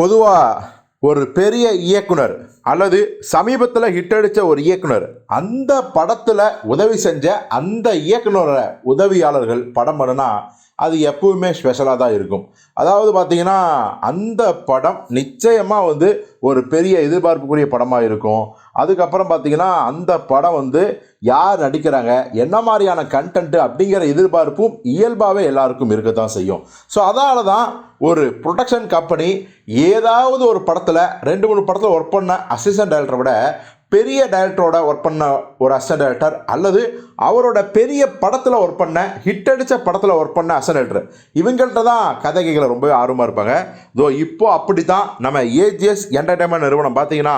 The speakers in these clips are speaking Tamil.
பொதுவாக ஒரு பெரிய இயக்குனர் அல்லது சமீபத்தில் ஹிட் அடித்த ஒரு இயக்குனர். அந்த படத்தில் உதவி செஞ்ச அந்த இயக்குனரோட உதவியாளர்கள் படம் பண்ணுனா அது எப்பவுமே ஸ்பெஷலாக தான் இருக்கும். அதாவது பார்த்திங்கன்னா அந்த படம் நிச்சயமாக வந்து ஒரு பெரிய எதிர்பார்ப்புக்குரிய படமாக இருக்கும். அதுக்கப்புறம் பார்த்தீங்கன்னா அந்த படம் வந்து யார் நடிக்கிறாங்க என்ன மாதிரியான கண்டென்ட் அப்படிங்கிற எதிர்பார்ப்பும் இயல்பாகவே எல்லாருக்கும் இருக்கத்தான் செய்யும். ஸோ அதனால தான் ஒரு ப்ரொடக்ஷன் கம்பெனி ஏதாவது ஒரு படத்தில் ரெண்டு மூணு படத்தில் ஒர்க் பண்ண அசிஸ்டன்ட் டைரக்டரை விட பெரிய டைரக்டரோட ஒர்க் பண்ண ஒரு அசன் டைரக்டர் அல்லது அவரோட பெரிய படத்தில் ஒர்க் பண்ண ஹிட் அடித்த படத்தில் ஒர்க் பண்ண அசன் டைரக்டர் இவங்கள்ட்ட தான் கதை கேட்கல ரொம்பவே ஆர்வமாக இருப்பாங்க. இதோ இப்போ அப்படி தான் நம்ம ஏஜிஎஸ் என்டர்டைன்மெண்ட் நிறுவனம் பார்த்தீங்கன்னா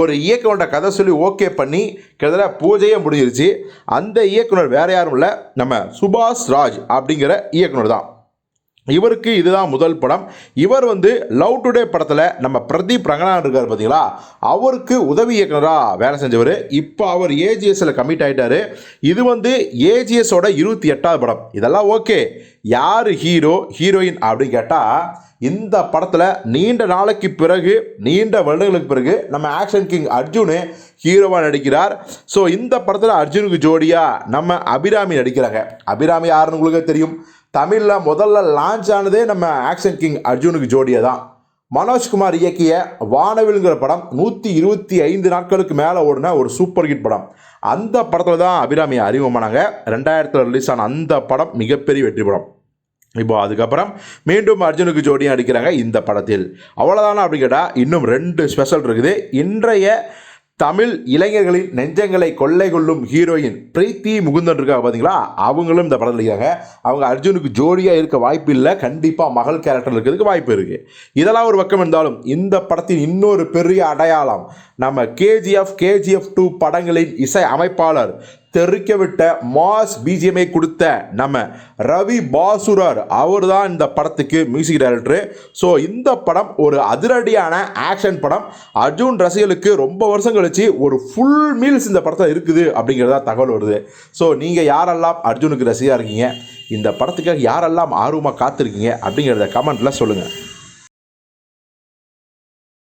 ஒரு இயக்குனரோட கதை சொல்லி ஓகே பண்ணி கிட்டத்தட்ட பூஜையே முடிஞ்சிருச்சு. அந்த இயக்குனர் வேற யாரும் இல்லை நம்ம சுபாஷ் ராஜ் அப்படிங்கிற இயக்குனர் தான். இவருக்கு இதுதான் முதல் படம். இவர் வந்து லவ் டுடே படத்தில் நம்ம பிரதீப் ரங்கநாதன் இருக்கார் பார்த்தீங்களா அவருக்கு உதவி இயக்குனராக வேலை செஞ்சவர். இப்போ அவர் ஏஜிஎஸ்ல கமிட் ஆகிட்டார் இது வந்து ஏஜிஎஸோட இருபத்தி எட்டாவது படம். இதெல்லாம் ஓகே யார் ஹீரோ ஹீரோயின் அப்படின்னு கேட்டால் இந்த படத்தில் நீண்ட நாளைக்கு பிறகு நீண்ட வருடங்களுக்கு பிறகு நம்ம ஆக்ஷன் கிங் அர்ஜுனு ஹீரோவாக நடிக்கிறார். ஸோ இந்த படத்தில் அர்ஜுனுக்கு ஜோடியாக நம்ம அபிராமி நடிக்கிறாங்க. அபிராமி யாருன்னு உங்களுக்கு தெரியும். தமிழில் முதல்ல லான்ச் ஆனதே நம்ம ஆக்ஷன் கிங் அர்ஜுனுக்கு ஜோடியாக தான் மனோஜ்குமார் இயக்கிய வானவில்ங்கிற படம் நூற்றி இருபத்தி ஐந்து நாட்களுக்கு மேலே ஓடின ஒரு சூப்பர் ஹிட் படம். அந்த படத்தில் தான் அபிராமி அறிமுகமானாங்க. ரெண்டாயிரத்தில் ரிலீஸ் ஆன அந்த படம் மிகப்பெரிய வெற்றி படம். இப்போ அதுக்கப்புறம் மீண்டும் அர்ஜுனுக்கு ஜோடியாக நடிக்கிறாங்க இந்த படத்தில். அவ்வளோதானா அப்படி கேட்டால் இன்னும் ரெண்டு ஸ்பெஷல் இருக்குது. இன்றைய தமிழ் இளைஞர்களின் நெஞ்சங்களை கொள்ளை கொள்ளும் ஹீரோயின் பிரீத்தி முகுந்தன் இருக்காங்க பார்த்தீங்களா அவங்களும் இந்த படத்தில் இருக்காங்க அவங்க அர்ஜுனுக்கு ஜோடியாக இருக்க வாய்ப்பு இல்லை. கண்டிப்பாக மகள் கேரக்டர் இருக்கிறதுக்கு வாய்ப்பு இருக்குது இதெல்லாம் ஒரு பக்கம் இருந்தாலும் இந்த படத்தின் இன்னொரு பெரிய அடையாளம் நம்ம கேஜிஎஃப் கேஜிஎஃப் டூ படங்களின் இசை அமைப்பாளர் தெறிக்க விட்ட மாஸ் பிஜிஎம்ஐ கொடுத்த நம்ம ரவி பாசுரர் அவர் தான் இந்த படத்துக்கு மியூசிக் டைரக்டர் ஸோ இந்த படம் ஒரு அதிரடியான ஆக்ஷன் படம். அர்ஜுன் ரசிகளுக்கு ரொம்ப வருஷம் கழிச்சு ஒரு ஃபுல் மீல்ஸ் இந்த படத்தில் இருக்குது அப்படிங்கிறதா தகவல் வருது. ஸோ நீங்கள் யாரெல்லாம் அர்ஜுனுக்கு ரசிகா இருக்கீங்க? இந்த படத்துக்காக யாரெல்லாம் ஆர்வமாக காத்திருக்கீங்க அப்படிங்கிறத கமெண்ட்டில் சொல்லுங்கள்